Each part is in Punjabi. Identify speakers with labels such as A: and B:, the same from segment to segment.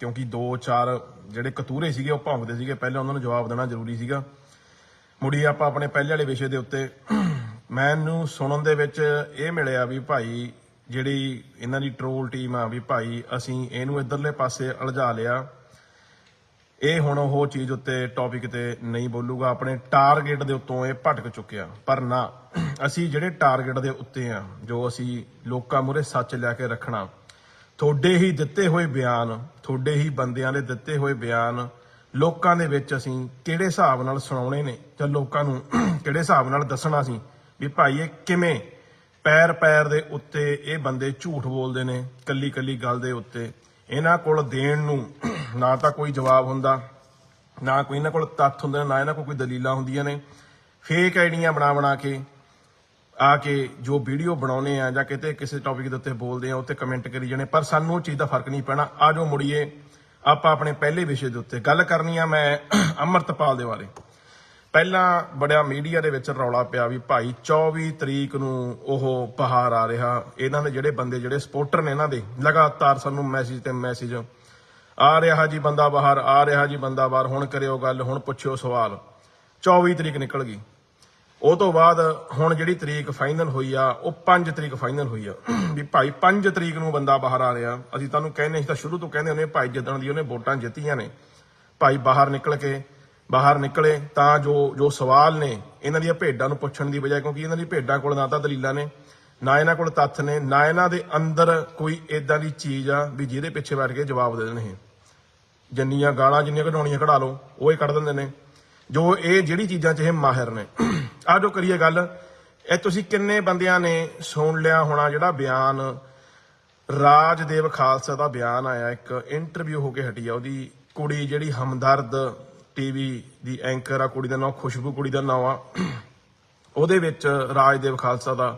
A: ਕਿਉਂਕਿ ਦੋ ਚਾਰ ਜਿਹੜੇ ਕਤੂਰੇ ਸੀਗੇ, ਉਹ ਭੌਂਕਦੇ ਸੀਗੇ। ਪਹਿਲਾਂ ਉਹਨਾਂ ਨੂੰ ਜਵਾਬ ਦੇਣਾ ਜ਼ਰੂਰੀ ਸੀਗਾ। ਮੁੜੀ ਆਪਾਂ ਆਪਣੇ ਪਹਿਲੇ ਵਾਲੇ ਵਿਸ਼ੇ ਦੇ ਉੱਤੇ ਮੈਨੂੰ ਸੁਣਨ ਦੇ ਵਿੱਚ ਇਹ ਮਿਲਿਆ ਵੀ ਭਾਈ ਜਿਹੜੀ ਇਹਨਾਂ ਦੀ ਟ੍ਰੋਲ ਟੀਮ ਆ ਵੀ ਭਾਈ ਅਸੀਂ ਇਹਨੂੰ ਇਧਰਲੇ ਪਾਸੇ ਉਲਝਾ ਲਿਆ। ਇਹ ਹੁਣ ਉਹ ਚੀਜ਼ ਉੱਤੇ ਟੌਪਿਕ ਤੇ ਨਹੀਂ ਬੋਲੂਗਾ। ਆਪਣੇ ਟਾਰਗੇਟ ਦੇ ਉੱਤੋਂ ਇਹ ਭਟਕ ਚੁੱਕਿਆ। ਪਰ ਨਾ, ਅਸੀਂ ਜਿਹੜੇ ਟਾਰਗੇਟ ਦੇ ਉੱਤੇ ਆ, ਜੋ ਅਸੀਂ ਲੋਕਾਂ ਮੂਹਰੇ ਸੱਚ ਲੈ ਕੇ ਰੱਖਣਾ ਤੁਹਾਡੇ ਹੀ ਦਿੱਤੇ ਹੋਏ ਬਿਆਨ, ਤੁਹਾਡੇ ਹੀ ਬੰਦਿਆਂ ਦੇ ਦਿੱਤੇ ਹੋਏ ਬਿਆਨ ਲੋਕਾਂ ਦੇ ਵਿੱਚ ਅਸੀਂ ਕਿਹੜੇ ਹਿਸਾਬ ਨਾਲ ਸੁਣਾਉਣੇ ਨੇ? ਜਾਂ ਲੋਕਾਂ ਨੂੰ ਕਿਹੜੇ ਹਿਸਾਬ ਨਾਲ ਦੱਸਣਾ ਸੀ ਵੀ ਭਾਈ ਇਹ ਕਿਵੇਂ ਪੈਰ ਪੈਰ ਦੇ ਉੱਤੇ ਇਹ ਬੰਦੇ ਝੂਠ ਬੋਲਦੇ ਨੇ, ਕੱਲੀ ਕੱਲੀ ਗੱਲ ਦੇ ਉੱਤੇ? ਇਹਨਾਂ ਕੋਲ ਦੇਣ ਨੂੰ ਨਾ ਤਾਂ ਕੋਈ ਜਵਾਬ ਹੁੰਦਾ, ਨਾ ਕੋਈ ਇਹਨਾਂ ਕੋਲ ਤੱਥ ਹੁੰਦੇ ਨੇ, ਨਾ ਇਹਨਾਂ ਕੋਲ ਕੋਈ ਦਲੀਲਾਂ ਹੁੰਦੀਆਂ ਨੇ। ਫੇਕ ਆਈਡੀਆਂ ਬਣਾ ਬਣਾ ਕੇ ਆ ਕੇ ਜੋ ਵੀਡੀਓ ਬਣਾਉਨੇ ਆ ਜਾਂ ਕਿਤੇ ਕਿਸੇ ਟੌਪਿਕ ਦੇ ਉੱਤੇ ਬੋਲਦੇ ਆ, ਉੱਤੇ ਕਮੈਂਟ ਕਰੀ ਜਾਣੇ, ਪਰ ਸਾਨੂੰ ਉਹ ਚੀਜ਼ ਦਾ ਫ਼ਰਕ ਨਹੀਂ ਪੈਣਾ। ਆ ਜੋ ਮੁੜੀਏ, ਆਪਾਂ ਆਪਣੇ ਪਹਿਲੇ ਵਿਸ਼ੇ ਦੇ ਉੱਤੇ ਗੱਲ ਕਰਨੀ ਆ ਮੈਂ ਅਮਰਤਪਾਲ ਦੇ ਬਾਰੇ। ਪਹਿਲਾਂ ਬੜਿਆ ਮੀਡੀਆ ਦੇ ਵਿੱਚ ਰੌਲਾ ਪਿਆ ਵੀ ਭਾਈ 24 ਤਰੀਕ ਨੂੰ ਉਹ ਬਹਾਰ ਆ ਰਿਹਾ। ਇਹਨਾਂ ਦੇ ਜਿਹੜੇ ਬੰਦੇ, ਜਿਹੜੇ ਸਪੋਰਟਰ ਨੇ ਇਹਨਾਂ ਦੇ, ਲਗਾਤਾਰ ਸਾਨੂੰ ਮੈਸੇਜ ਤੇ ਮੈਸੇਜ ਆ ਰਿਹਾ ਜੀ ਬੰਦਾ ਬਾਹਰ, ਆ ਰਿਹਾ ਜੀ ਬੰਦਾ ਬਾਹਰ, ਹੁਣ ਕਰਿਓ ਗੱਲ, ਹੁਣ ਪੁੱਛਿਓ ਸਵਾਲ। 24 ਤਰੀਕ ਨਿਕਲ ਗਈ। ਉਹ ਤੋਂ ਬਾਅਦ ਹੁਣ ਜਿਹੜੀ ਤਰੀਕ ਫਾਈਨਲ ਹੋਈ ਆ, ਉਹ 5 ਤਰੀਕ ਫਾਈਨਲ ਹੋਈ ਆ। ਵੀ ਭਾਈ 5 ਤਰੀਕ ਨੂੰ ਬੰਦਾ ਬਾਹਰ ਆ ਰਿਹਾ। ਅਸੀਂ ਤੁਹਾਨੂੰ ਕਹਿੰਦੇ ਸੀ ਤਾਂ ਸ਼ੁਰੂ ਤੋਂ ਕਹਿੰਦੇ ਹੁੰਦੇ ਭਾਈ ਜਿੱਦਣ ਦੀ ਉਹਨੇ ਵੋਟਾਂ ਜਿੱਤੀਆਂ ਨੇ, ਭਾਈ ਬਾਹਰ ਨਿਕਲ ਕੇ, ਬਾਹਰ ਨਿਕਲੇ ਤਾਂ ਜੋ ਜੋ ਸਵਾਲ ਨੇ, ਇਹਨਾਂ ਦੀਆਂ ਭੇਡਾਂ ਨੂੰ ਪੁੱਛਣ ਦੀ ਬਜਾਏ, ਕਿਉਂਕਿ ਇਹਨਾਂ ਦੀ ਭੇਡਾਂ ਕੋਲ ਨਾ ਤਾਂ ਦਲੀਲਾਂ ਨੇ, ਨਾ ਇਹਨਾਂ ਕੋਲ ਤੱਥ ਨੇ, ਨਾ ਇਹਨਾਂ ਦੇ ਅੰਦਰ ਕੋਈ ਏਦਾਂ ਦੀ ਚੀਜ਼ ਆ ਵੀ ਜਿਹਦੇ ਪਿੱਛੇ ਬੈਠ ਕੇ ਜਵਾਬ ਦੇ ਦੇਣ ਇਹ। ਜਿੰਨੀਆਂ ਗਾਲਾਂ, ਜਿੰਨੀਆਂ ਕਢਾਉਣੀਆਂ ਕਢਾ ਲਓ, ਉਹ ਹੀ ਕੱਢ ਦਿੰਦੇ ਨੇ। ਜੋ ਇਹ ਜਿਹੜੀ ਚੀਜ਼ਾਂ 'ਚ ਇਹ ਮਾਹਿਰ ਨੇ ਆ ਜੋ ਕਰੀਏ ਗੱਲ, ਇਹ ਤੁਸੀਂ ਕਿੰਨੇ ਬੰਦਿਆਂ ਨੇ ਸੁਣ ਲਿਆ ਹੋਣਾ ਜਿਹੜਾ ਬਿਆਨ? ਰਾਜਦੇਵ ਖਾਲਸਾ ਦਾ ਬਿਆਨ ਆਇਆ, ਇੱਕ ਇੰਟਰਵਿਊ ਹੋ ਕੇ ਹਟੀ ਆ, ਉਹਦੀ ਕੁੜੀ ਜਿਹੜੀ ਹਮਦਰਦ ਟੀਵੀ ਦੀ ਐਂਕਰ ਆ, ਕੁੜੀ ਦਾ ਨਾਮ ਖੁਸ਼ਬੂ, ਕੁੜੀ ਦਾ ਨਾਮ ਆ। ਉਹਦੇ ਵਿੱਚ ਰਾਜਦੇਵ ਖਾਲਸਾ ਦਾ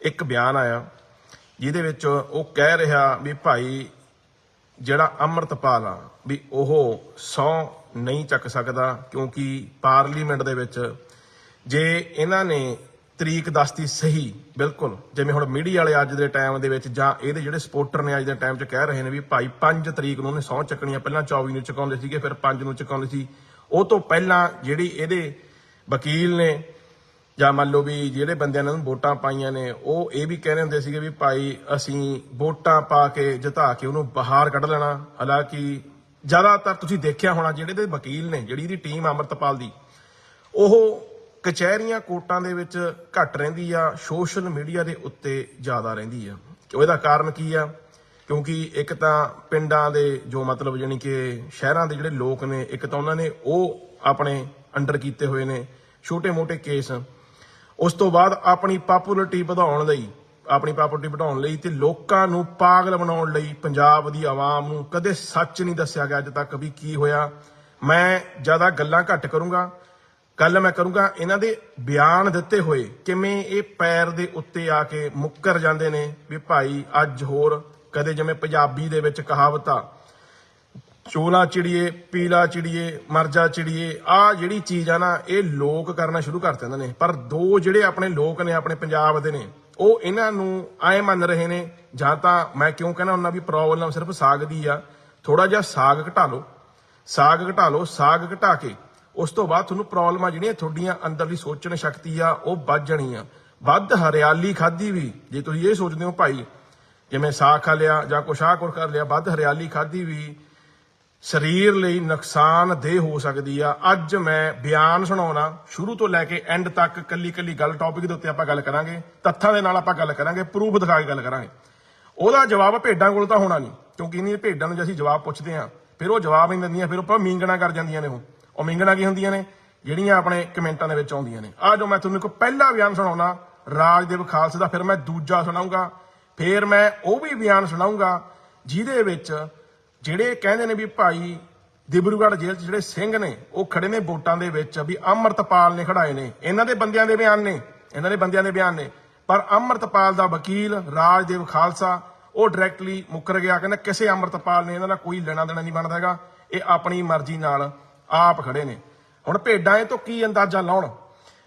A: ਇੱਕ ਬਿਆਨ ਆਇਆ, ਜਿਹਦੇ ਵਿੱਚ ਉਹ ਕਹਿ ਰਿਹਾ ਵੀ ਭਾਈ ਜਿਹੜਾ ਅੰਮ੍ਰਿਤਪਾਲ ਆ, ਵੀ ਉਹ ਸੌ ਨਹੀਂ ਚੱਕ ਸਕਦਾ, ਕਿਉਂਕਿ ਪਾਰਲੀਮੈਂਟ ਦੇ ਵਿੱਚ ਜੇ ਇਹਨਾਂ ਨੇ ਤਰੀਕ ਦੱਸਤੀ ਸਹੀ, ਬਿਲਕੁਲ, ਜਿਵੇਂ ਹੁਣ ਮੀਡੀਆ ਵਾਲੇ ਅੱਜ ਦੇ ਟਾਈਮ ਦੇ ਵਿੱਚ ਜਾਂ ਇਹਦੇ ਜਿਹੜੇ ਸਪੋਰਟਰ ਨੇ ਅੱਜ ਦੇ ਟਾਈਮ 'ਚ ਕਹਿ ਰਹੇ ਨੇ ਵੀ ਭਾਈ 5 ਤਰੀਕ ਨੂੰ ਉਹਨੇ ਸਹੁੰ ਚੱਕਣੀਆਂ, ਪਹਿਲਾਂ 24 ਨੂੰ ਚੁਕਾਉਂਦੇ ਸੀਗੇ, ਫਿਰ 5 ਨੂੰ ਚੁਕਾਉਂਦੇ ਸੀ। ਉਹ ਤੋਂ ਪਹਿਲਾਂ ਜਿਹੜੀ ਇਹਦੇ ਵਕੀਲ ਨੇ ਜਾਂ ਮੰਨ ਲਓ ਵੀ ਜਿਹੜੇ ਬੰਦਿਆਂ ਨੇ ਉਹਨੂੰ ਵੋਟਾਂ ਪਾਈਆਂ ਨੇ, ਉਹ ਇਹ ਵੀ ਕਹਿੰਦੇ ਹੁੰਦੇ ਸੀਗੇ ਵੀ ਭਾਈ ਅਸੀਂ ਵੋਟਾਂ ਪਾ ਕੇ ਜਿਤਾ ਕੇ ਉਹਨੂੰ ਬਾਹਰ ਕੱਢ ਲੈਣਾ। ਹਾਲਾਂਕਿ ਜ਼ਿਆਦਾਤਰ ਤੁਸੀਂ ਦੇਖਿਆ ਹੋਣਾ ਜਿਹੜੇ ਦੇ ਵਕੀਲ ਨੇ, ਜਿਹੜੀ ਇਹਦੀ ਟੀਮ ਅਮਰਤਪਾਲ ਦੀ, ਉਹ ਕਚਹਿਰੀਆਂ ਕੋਰਟਾਂ ਦੇ ਵਿੱਚ ਘੱਟ ਰਹਿੰਦੀ ਆ, ਸੋਸ਼ਲ ਮੀਡੀਆ ਦੇ ਉੱਤੇ ਜ਼ਿਆਦਾ ਰਹਿੰਦੀ ਆ। ਕਿਉਂ ਇਹਦਾ ਕਾਰਨ ਕੀ ਆ? ਕਿਉਂਕਿ ਇੱਕ ਤਾਂ ਪਿੰਡਾਂ ਦੇ ਜੋ ਮਤਲਬ ਜਾਨੀ ਕਿ ਸ਼ਹਿਰਾਂ ਦੇ ਜਿਹੜੇ ਲੋਕ ਨੇ, ਇੱਕ ਤਾਂ ਉਹਨਾਂ ਨੇ ਉਹ ਆਪਣੇ ਅੰਡਰ ਕੀਤੇ ਹੋਏ ਨੇ, ਛੋਟੇ-ਮੋਟੇ ਕੇਸ। ਉਸ ਤੋਂ ਬਾਅਦ ਆਪਣੀ ਪਪੂਲੈਰਿਟੀ ਵਧਾਉਣ ਲਈ, ਆਪਣੀ ਪਪੂਲੈਰਿਟੀ ਵਧਾਉਣ ਲਈ ਤੇ ਲੋਕਾਂ ਨੂੰ ਪਾਗਲ ਬਣਾਉਣ ਲਈ ਪੰਜਾਬ ਦੀ ਆਵਾਮ ਨੂੰ ਕਦੇ ਸੱਚ ਨਹੀਂ ਦੱਸਿਆ ਗਿਆ ਅੱਜ ਤੱਕ ਵੀ ਕੀ ਹੋਇਆ। ਮੈਂ ਜ਼ਿਆਦਾ ਗੱਲਾਂ ਘੱਟ ਕਰੂੰਗਾ। ਕੱਲ ਮੈਂ ਕਰੂੰਗਾ ਇਹਨਾਂ ਦੇ ਬਿਆਨ ਦਿੱਤੇ ਹੋਏ ਕਿਵੇਂ ਇਹ ਪੈਰ ਦੇ ਉੱਤੇ ਆ ਕੇ ਮੁੱਕਰ ਜਾਂਦੇ ਨੇ ਵੀ ਭਾਈ ਅੱਜ ਹੋਰ ਕਦੇ ਜਿਵੇਂ ਪੰਜਾਬੀ ਦੇ ਵਿੱਚ ਕਹਾਵਤ ਆ ਚੋਲਾ ਚਿੜੀਏ, ਪੀਲਾ ਚਿੜੀਏ, ਮਰਜਾ ਚਿੜੀਏ ਆ ਜਿਹੜੀ ਚੀਜ਼ ਆ ਨਾ, ਇਹ ਲੋਕ ਕਰਨਾ ਸ਼ੁਰੂ ਕਰ ਦਿੰਦੇ ਨੇ। ਪਰ ਦੋ ਜਿਹੜੇ ਆਪਣੇ ਲੋਕ ਨੇ, ਆਪਣੇ ਪੰਜਾਬ ਦੇ ਨੇ, ਉਹ ਇਹਨਾਂ ਨੂੰ ਐ ਮੰਨ ਰਹੇ ਨੇ, ਜਾਂ ਤਾਂ ਮੈਂ ਕਿਉਂ ਕਹਿੰਦਾ ਉਹਨਾਂ ਵੀ ਪ੍ਰੋਬਲਮ ਸਿਰਫ ਸਾਗ ਦੀ ਆ ਥੋੜਾ ਜਿਹਾ ਸਾਗ ਘਟਾ ਲਓ, ਸਾਗ ਘਟਾ ਲਓ, ਸਾਗ ਘਟਾ ਕੇ ਉਸ ਤੋਂ ਬਾਅਦ ਤੁਹਾਨੂੰ ਪ੍ਰੋਬਲਮਾਂ ਜਿਹੜੀਆਂ ਤੁਹਾਡੀਆਂ ਅੰਦਰਲੀ ਸੋਚਣ ਸ਼ਕਤੀ ਆ, ਉਹ ਵੱਧ ਜਾਣੀ ਆ ਵੱਧ ਹਰਿਆਲੀ ਖਾਦੀ ਵੀ, ਜੇ ਤੁਸੀਂ ਇਹ ਸੋਚਦੇ ਹੋ ਭਾਈ ਜਿਵੇਂ ਸਾਗ ਖਾ ਲਿਆ ਜਾਂ ਕੁਛ ਆਹ ਕੁਛ ਕਰ ਲਿਆ, ਵੱਧ ਹਰਿਆਲੀ ਖਾਦੀ ਵੀ, ਸਰੀਰ ਲਈ ਨੁਕਸਾਨਦੇਹ ਹੋ ਸਕਦੀ ਆ। ਅੱਜ ਮੈਂ ਬਿਆਨ ਸੁਣਾਉਣਾ, ਸ਼ੁਰੂ ਤੋਂ ਲੈ ਕੇ ਐਂਡ ਤੱਕ ਕੱਲੀ ਕੱਲੀ ਗੱਲ ਟੌਪਿਕ ਦੇ ਉੱਤੇ ਆਪਾਂ ਗੱਲ ਕਰਾਂਗੇ, ਤੱਥਾਂ ਦੇ ਨਾਲ ਆਪਾਂ ਗੱਲ ਕਰਾਂਗੇ ਪ੍ਰੂਫ ਦਿਖਾ ਕੇ ਗੱਲ ਕਰਾਂਗੇ। ਉਹਦਾ ਜਵਾਬ ਭੇਡਾਂ ਕੋਲ ਤਾਂ ਹੋਣਾ ਨਹੀਂ, ਕਿਉਂਕਿ ਇਹਨਾਂ ਭੇਡਾਂ ਨੂੰ ਜੇ ਅਸੀਂ ਜਵਾਬ ਪੁੱਛਦੇ ਆ ਫਿਰ ਉਹ ਜਵਾਬ ਨਹੀਂ ਦਿੰਦੀਆਂ, ਫਿਰ ਉਹ ਆਪਾਂ ਮੀਂਗਣਾ ਕਰ ਜਾਂਦੀਆਂ ਨੇ ਉਹ। ਉਹ ਕੀ ਹੁੰਦੀਆਂ ਨੇ? ਜਿਹੜੀਆਂ ਆਪਣੇ ਕਮੈਂਟਾਂ ਦੇ ਵਿੱਚ ਆਉਂਦੀਆਂ ਨੇ। ਆ ਜੋ ਮੈਂ ਤੁਹਾਨੂੰ ਇੱਕ ਪਹਿਲਾ ਬਿਆਨ ਸੁਣਾਉਣਾ ਰਾਜਦੇਵ ਖਾਲਸੇ ਦਾ, ਫਿਰ ਮੈਂ ਦੂਜਾ ਸੁਣਾਉਂਗਾ ਫਿਰ ਮੈਂ ਉਹ ਵੀ ਬਿਆਨ ਸੁਣਾਉਂਗਾ ਜਿਹਦੇ ਵਿੱਚ ਜਿਹੜੇ ਕਹਿੰਦੇ ਨੇ ਵੀ ਭਾਈ ਦਿਬਰੂਗੜ੍ਹ ਜੇਲ੍ਹ 'ਚ ਜਿਹੜੇ ਸਿੰਘ ਨੇ, ਉਹ ਖੜੇ ਨੇ ਵੋਟਾਂ ਦੇ ਵਿੱਚ ਵੀ ਅੰਮ੍ਰਿਤਪਾਲ ਨੇ ਖੜਾਏ ਨੇ। ਇਹਨਾਂ ਦੇ ਬੰਦਿਆਂ ਦੇ ਬਿਆਨ ਨੇ, ਇਹਨਾਂ ਦੇ ਬੰਦਿਆਂ ਦੇ ਬਿਆਨ ਨੇ। ਪਰ ਅੰਮ੍ਰਿਤਪਾਲ ਦਾ ਵਕੀਲ ਰਾਜਦੇਵ ਖਾਲਸਾ, ਉਹ ਡਾਇਰੈਕਟਲੀ ਮੁੱਕਰ ਗਿਆ। ਕਹਿੰਦਾ ਕਿਸੇ ਅੰਮ੍ਰਿਤਪਾਲ ਨੇ ਇਹਨਾਂ ਦਾ ਕੋਈ ਲੈਣਾ ਦੇਣਾ ਨਹੀਂ ਬਣਦਾ ਹੈਗਾ। ਇਹ ਆਪਣੀ ਮਰਜ਼ੀ ਨਾਲ ਆਪ ਖੜੇ ਨੇ। ਹੁਣ ਭੇਡਾਂ ਇਹ ਤੋਂ ਕੀ ਅੰਦਾਜ਼ਾ ਲਾਉਣ?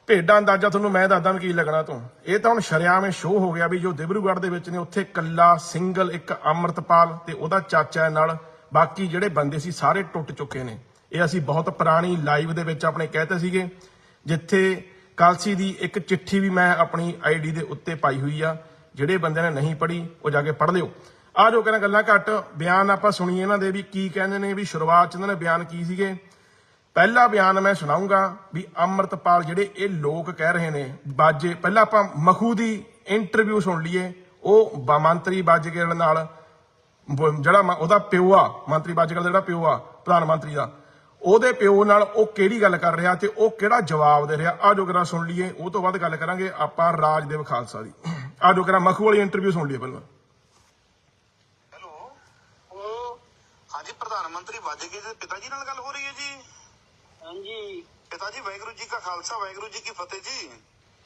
A: ਭੇਡਾਂ ਅੰਦਾਜ਼ਾ ਤੁਹਾਨੂੰ ਮੈਂ ਦੱਸਦਾ ਵੀ ਕੀ ਲੱਗਣਾ ਤੋਂ। ਇਹ ਤਾਂ ਹੁਣ ਸ਼ਰਿਆਵੇਂ ਸ਼ੋਅ ਹੋ ਗਿਆ ਵੀ ਜੋ ਦਿਬਰੂਗੜ੍ਹ ਦੇ ਵਿੱਚ ਨੇ, ਉੱਥੇ ਕੱਲਾ ਸਿੰਗਲ ਇੱਕ ਅੰਮ੍ਰਿਤਪਾਲ ਤੇ ਉਹਦਾ ਚਾਚਾ ਨਾਲ। ਬਾਕੀ ਜਿਹੜੇ ਬੰਦੇ ਸੀ ਸਾਰੇ ਟੁੱਟ ਚੁੱਕੇ ਨੇ। ਇਹ ਅਸੀਂ ਬਹੁਤ ਪੁਰਾਣੀ ਲਾਈਵ ਦੇ ਵਿੱਚ ਆਪਣੇ ਕਹਤੇ ਸੀਗੇ, ਜਿੱਥੇ ਕਾਲਸੀ ਦੀ ਇੱਕ ਚਿੱਠੀ ਵੀ ਮੈਂ ਆਪਣੀ ਆਈਡੀ ਦੇ ਉੱਤੇ ਪਾਈ ਹੋਈ ਆ। ਜਿਹੜੇ ਬੰਦਿਆਂ ਨੇ ਨਹੀਂ ਪੜ੍ਹੀ, ਉਹ ਜਾ ਕੇ ਪੜ੍ਹ ਲਿਓ। ਆ ਜੋ ਕਹਿੰਦਾ ਗੱਲਾਂ ਘੱਟ, ਬਿਆਨ ਆਪਾਂ ਸੁਣੀਏ ਇਹਨਾਂ ਦੇ ਵੀ ਕੀ ਕਹਿੰਦੇ ਨੇ ਵੀ ਸ਼ੁਰੂਆਤ ਚ ਇਹਨਾਂ ਨੇ ਬਿਆਨ ਕੀ ਸੀਗੇ। ਪਹਿਲਾ ਬਿਆਨ ਮੈਂ ਸੁਣਾਉਂਗਾ ਵੀ ਅੰਮ੍ਰਿਤਪਾਲ ਜਿਹੜੇ ਇਹ ਲੋਕ ਕਹਿ ਰਹੇ ਨੇ, ਬਾਜੇ, ਪਹਿਲਾਂ ਆਪਾਂ ਮਖੂ ਦੀ ਇੰਟਰਵਿਊ ਸੁਣ ਲਈਏ, ਉਹ ਬ- ਮੰਤਰੀ ਬਾਜੇਗੇਲ ਨਾਲ ਜਿਹੜਾ ਉਹਦਾ ਪਿਓ ਆ, ਮੰਤਰੀ ਬਾਜੇਗੇਲ ਦਾ ਜਿਹੜਾ ਪਿਓ ਆ, ਪ੍ਰਧਾਨ ਮੰਤਰੀ ਦਾ, ਉਹਦੇ ਪਿਓ ਨਾਲ ਉਹ ਕਿਹੜੀ ਗੱਲ ਕਰ ਰਿਹਾ ਤੇ ਉਹ ਕਿਹੜਾ ਜਵਾਬ ਦੇ ਰਿਹਾ ਆ ਜੋ ਕਰਾ ਸੁਣ ਲਈਏ, ਉਹ ਤੋਂ ਬਾਅਦ ਗੱਲ ਕਰਾਂਗੇ ਆਪਾਂ ਰਾਜਦੇਵ ਖਾਲਸਾ ਦੀ। ਆ ਜੋ ਕਰਾ ਮਖੂ ਵਾਲੀ ਇੰਟਰਵਿਊ ਸੁਣ ਲਈਏ ਪਹਿਲਾਂ।
B: ਹੈਲੋ, ਉਹ, ਹਾਂਜੀ, ਪ੍ਰਧਾਨ ਮੰਤਰੀ ਵਾਜੇਗੇ ਦੇ ਪਿਤਾ ਜੀ ਨਾਲ ਗੱਲ ਹੋ ਰਹੀ ਹੈ ਜੀ।
C: ਹਾਂਜੀ।
B: ਪਿਤਾ ਜੀ ਵਾਹਿਗੁਰੂ ਜੀ ਕਾ ਖਾਲਸਾ ਵਾਹਿਗੁਰੂ ਜੀ ਕੀ ਫਤਿਹ ਜੀ।